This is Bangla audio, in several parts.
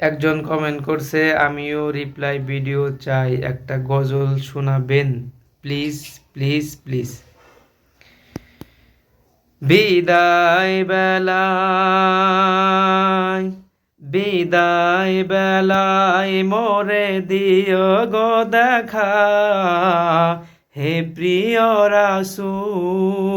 একজন কমেন্ট করছে, আমিও রিপ্লাই ভিডিও চাই। একটা গজল শোনাবেন। প্লিজ প্লিজ প্লিজ বিদায় বেলায় বিদায় বেলায় মোরে দিও গো দেখা। হে প্রিয় রাসূল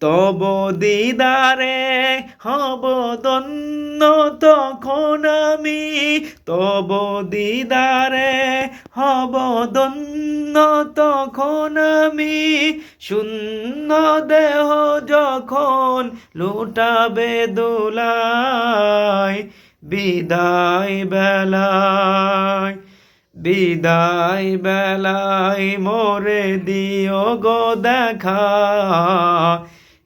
তব দিদারে হব দন্য তখন আমি। তব দিদারে হব দন্য তখন আমি। শূন্য দেহ যখন লুটাবে দোলায়, বিদায় বেলায় বিদায় বেলায় মোরে দিও গো দেখা।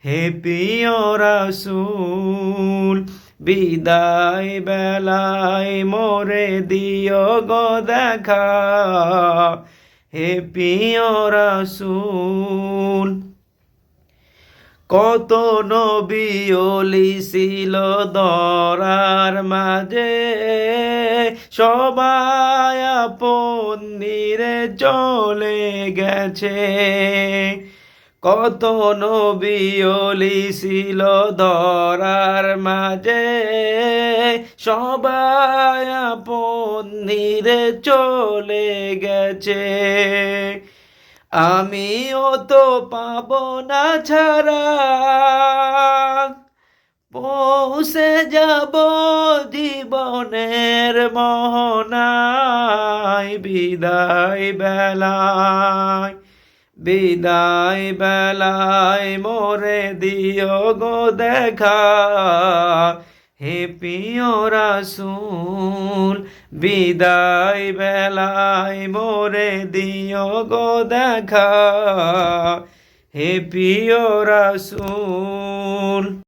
হে প্রিয় রাসূল, বিদায় বেলায় মোরে দিও গো দেখা। হে প্রিয় রাসূল, কত নবী ছিল দরার মাঝে। সবাই আপন নিরে চলে গেছে। কত নবী অলি ছিল ধরার মাঝে। সবাই আপন নিরে চলে গেছে। আমিও তো পাব না ছাড়া। পৌঁছে যাব জীবনের মোহনায়, বিদায় বেলায়। বিদায় বেলায় মোরে দিও গো দেখা। হে প্রিয় রাসুল, বিদায় বেলায় মোরে দিও গো দেখা। হে প্রিয় রাসূল